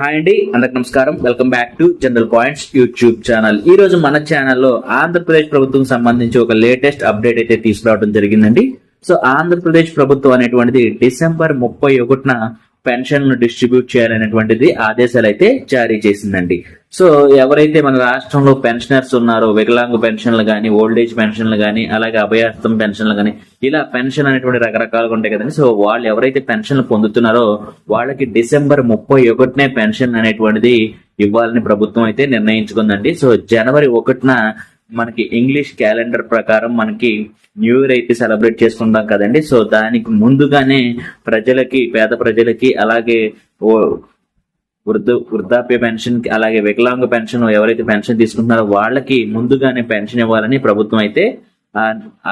Hi అండి అందరికి నమస్కారం. Welcome back to general points YouTube channel ఈ రోజు మన ఛానల్లో ఆంధ్రప్రదేశ్ ప్రభుత్వం సంబంధించి ఒక లేటెస్ట్ అప్డేట్ అయితే తీసుకురావడం జరిగిందండి. సో ఆంధ్రప్రదేశ్ ప్రభుత్వం అనేటువంటిది డిసెంబర్ ముప్పై ఒకటిన పెన్షన్ను డిస్ట్రిబ్యూట్ చేయాలనేటువంటిది ఆదేశాలు అయితే జారీ చేసిందండి. సో ఎవరైతే మన రాష్ట్రంలో పెన్షనర్స్ ఉన్నారో వికలాంగ పెన్షన్లు కానీ ఓల్డ్ ఏజ్ పెన్షన్లు కానీ అలాగే అభయార్థం పెన్షన్లు కానీ ఇలా పెన్షన్ అనేటువంటి రకరకాలుగా ఉంటాయి కదండి. సో వాళ్ళు ఎవరైతే పెన్షన్లు పొందుతున్నారో వాళ్ళకి డిసెంబర్ ముప్పై ఒకటినే పెన్షన్ అనేటువంటిది ఇవ్వాలని ప్రభుత్వం అయితే నిర్ణయించుకుందండి. సో జనవరి ఒకటిన మనకి ఇంగ్లీష్ క్యాలెండర్ ప్రకారం మనకి న్యూ ఇయర్ అయితే సెలబ్రేట్ చేసుకుంటాం కదండి. సో దానికి ముందుగానే ప్రజలకి పేద ప్రజలకి అలాగే ఓ వృద్ధ వృద్ధాప్య పెన్షన్ అలాగే వికలాంగ పెన్షన్ ఎవరైతే పెన్షన్ తీసుకుంటున్నారో వాళ్ళకి ముందుగానే పెన్షన్ ఇవ్వాలని ప్రభుత్వం అయితే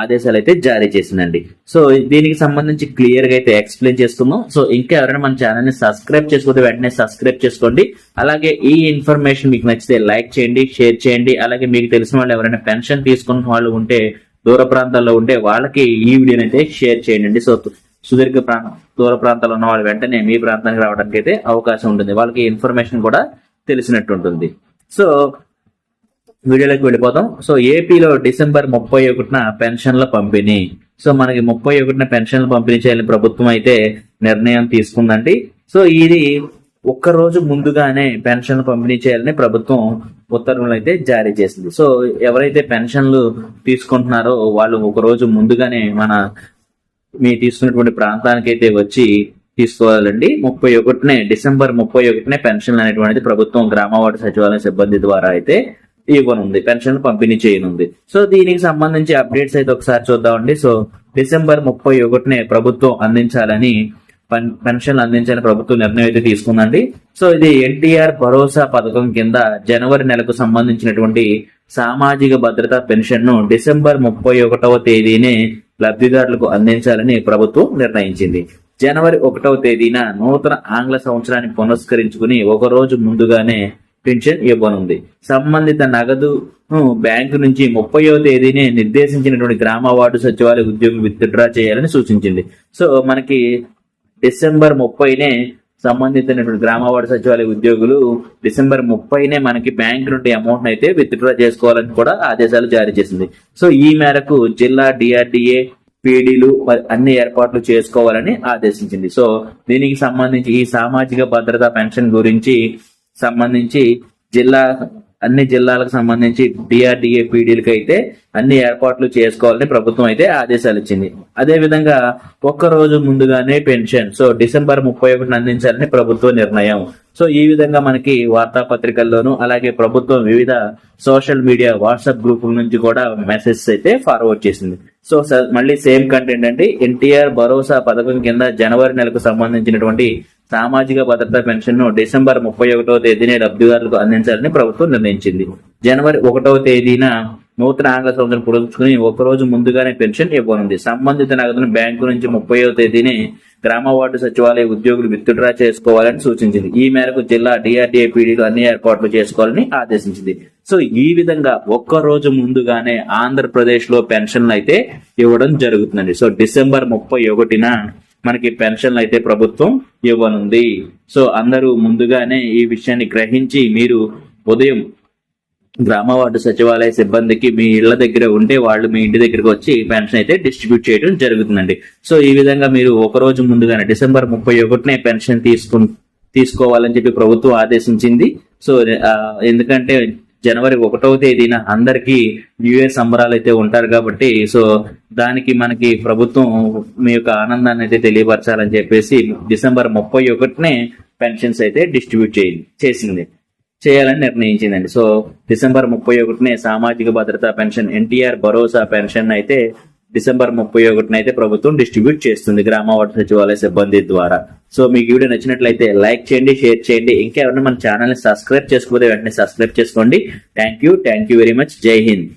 ఆదేశాలు అయితే జారీ చేసిందండి. సో దీనికి సంబంధించి క్లియర్గా అయితే ఎక్స్ప్లెయిన్ చేస్తున్నాం. సో ఇంకా ఎవరైనా మన ఛానల్ని సబ్స్క్రైబ్ చేసుకోతే వెంటనే సబ్స్క్రైబ్ చేసుకోండి. అలాగే ఈ ఇన్ఫర్మేషన్ మీకు నచ్చితే లైక్ చేయండి షేర్ చేయండి. అలాగే మీకు తెలిసిన వాళ్ళు ఎవరైనా పెన్షన్ తీసుకున్న వాళ్ళు ఉంటే దూర ప్రాంతాల్లో ఉంటే వాళ్ళకి ఈ వీడియోని అయితే షేర్ చేయండి. సో సుదీర్ఘ ప్రాంతం దూర ప్రాంతాల్లో ఉన్న వాళ్ళు వెంటనే మీ ప్రాంతానికి రావడానికి అయితే అవకాశం ఉంటుంది. వాళ్ళకి ఇన్ఫర్మేషన్ కూడా తెలిసినట్టు ఉంటుంది సో వీడియోలోకి వెళ్ళిపోతాం. సో ఏపీలో డిసెంబర్ ముప్పై ఒకటిన పెన్షన్ల పంపిణీ. సో మనకి ముప్పై ఒకటిన పెన్షన్లు పంపిణీ చేయాలని ప్రభుత్వం అయితే నిర్ణయం తీసుకుందండి. సో ఇది ఒక్క రోజు ముందుగానే పెన్షన్లు పంపిణీ చేయాలని ప్రభుత్వం ఉత్తర్వులు అయితే జారీ చేసింది. సో ఎవరైతే పెన్షన్లు తీసుకుంటున్నారో వాళ్ళు ఒక రోజు ముందుగానే మన మీ తీసుకున్నటువంటి ప్రాంతానికి అయితే వచ్చి తీసుకోవాలండి. ముప్పై ఒకటినే డిసెంబర్ ముప్పై ఒకటినే పెన్షన్ అనేటువంటిది ప్రభుత్వం గ్రామవార్డు సచివాలయ సిబ్బంది ద్వారా అయితే ఇవ్వనుంది. పెన్షన్ పంపిణీ చేయనుంది. సో దీనికి సంబంధించి అప్డేట్స్ అయితే ఒకసారి చూద్దామండి. సో డిసెంబర్ ముప్పై ఒకటినే ప్రభుత్వం అందించాలని పెన్- పెన్షన్లు అందించాలని ప్రభుత్వం నిర్ణయం అయితే తీసుకుందండి. సో ఇది ఎన్టీఆర్ భరోసా పథకం కింద జనవరి నెలకు సంబంధించినటువంటి సామాజిక భద్రత పెన్షన్ను డిసెంబర్ ముప్పై ఒకటవ తేదీనే లబ్ధిదారులకు అందించాలని ప్రభుత్వం నిర్ణయించింది. జనవరి ఒకటవ తేదీన నూతన ఆంగ్ల సంవత్సరాన్ని పునస్కరించుకుని ఒక రోజు ముందుగానే పెన్షన్ ఇవ్వనుంది. సంబంధిత నగదు బ్యాంకు నుంచి ముప్పయో తేదీనే నిర్దేశించినటువంటి గ్రామ వార్డు సచివాలయ ఉద్యోగులు విత్డ్రా చేయాలని సూచించింది. సో మనకి డిసెంబర్ ముప్పైనే సంబంధించినటువంటి గ్రామవాడ సచివాలయ ఉద్యోగులు డిసెంబర్ ముప్పైనే మనకి బ్యాంక్ నుండి అమౌంట్ అయితే విత్డ్రా చేసుకోవాలని కూడా ఆదేశాలు జారీ చేసింది. సో ఈ మేరకు జిల్లా డిఆర్డిఏ పీడీలు అన్ని ఏర్పాట్లు చేసుకోవాలని ఆదేశించింది. సో దీనికి సంబంధించి ఈ సామాజిక భద్రత పెన్షన్ గురించి సంబంధించి జిల్లా అన్ని జిల్లాలకు సంబంధించి డిఆర్డిఏ పీడీలకు అయితే అన్ని ఏర్పాట్లు చేసుకోవాలని ప్రభుత్వం అయితే ఆదేశాలు ఇచ్చింది. అదే విధంగా ఒక్క రోజు ముందుగానే పెన్షన్ సో డిసెంబర్ ముప్పై ఒకటిని అందించాలని ప్రభుత్వ నిర్ణయం. సో ఈ విధంగా మనకి వార్తాపత్రికల్లోనూ అలాగే ప్రభుత్వం వివిధ సోషల్ మీడియా వాట్సాప్ గ్రూపుల నుంచి కూడా మెసేజ్ అయితే ఫార్వర్డ్ చేసింది. సో మళ్ళీ సేమ్ కంటెంట్ అంటే ఎన్టీఆర్ భరోసా పథకం కింద జనవరి నెలకు సంబంధించినటువంటి సామాజిక భద్రత పెన్షన్ను డిసెంబర్ ముప్పై ఒకటో తేదీనే లబ్ధిదారులకు అందించాలని ప్రభుత్వం నిర్ణయించింది. జనవరి ఒకటవ తేదీన నూతన ఆంగ్ల సంవత్సరం పురస్కరించుకుని ఒక రోజు ముందుగానే పెన్షన్ ఇవ్వనుంది. సంబంధిత నగదును బ్యాంకు నుంచి ముప్పైవ తేదీని గ్రామ వార్డు సచివాలయ ఉద్యోగులు విత్డ్రా చేసుకోవాలని సూచించింది. ఈ మేరకు జిల్లా డిఆర్డీఏ పీడీలు అన్ని ఏర్పాట్లు చేసుకోవాలని ఆదేశించింది. సో ఈ విధంగా ఒక్క రోజు ముందుగానే ఆంధ్రప్రదేశ్లో పెన్షన్లు అయితే ఇవ్వడం జరుగుతుందండి. సో డిసెంబర్ ముప్పై ఒకటిన మనకి పెన్షన్లు అయితే ప్రభుత్వం ఇవ్వనుంది. సో అందరూ ముందుగానే ఈ విషయాన్ని గ్రహించి మీరు ఉదయం గ్రామ వార్డు సచివాలయ సిబ్బందికి మీ ఇళ్ళ దగ్గర ఉంటే వాళ్ళు మీ ఇంటి దగ్గరకు వచ్చి పెన్షన్ అయితే డిస్ట్రిబ్యూట్ చేయడం జరుగుతుందండి. సో ఈ విధంగా మీరు ఒక రోజు ముందుగానే డిసెంబర్ ముప్పై ఒకటినే పెన్షన్ తీసుకు తీసుకోవాలని చెప్పి ప్రభుత్వం ఆదేశించింది. సో ఎందుకంటే జనవరి ఒకటవ తేదీన అందరికీ న్యూ ఇయర్ సంబరాలు అయితే ఉంటారు కాబట్టి సో దానికి మనకి ప్రభుత్వం మీ యొక్క ఆనందాన్ని అయితే తెలియపరచాలని చెప్పేసి డిసెంబర్ ముప్పై ఒకటినే పెన్షన్స్ అయితే డిస్ట్రిబ్యూట్ చేయండి చేసింది చేయాలని నిర్ణయించిందండి. సో డిసెంబర్ ముప్పై ఒకటినే సామాజిక భద్రత పెన్షన్ ఎన్టీఆర్ భరోసా పెన్షన్ అయితే డిసెంబర్ ముప్పై ఒకటిన అయితే ప్రభుత్వం డిస్ట్రిబ్యూట్ చేస్తుంది గ్రామ వార్డు సచివాలయ సిబ్బంది ద్వారా. సో మీకు వీడియో నచ్చినట్లయితే లైక్ చేయండి షేర్ చేయండి. ఇంకా ఎవరైనా మన ఛానల్ని సబ్స్క్రైబ్ చేసుకోకపోతే వెంటనే సబ్స్క్రైబ్ చేసుకోండి. Thank you thank you very much. జై హింద్.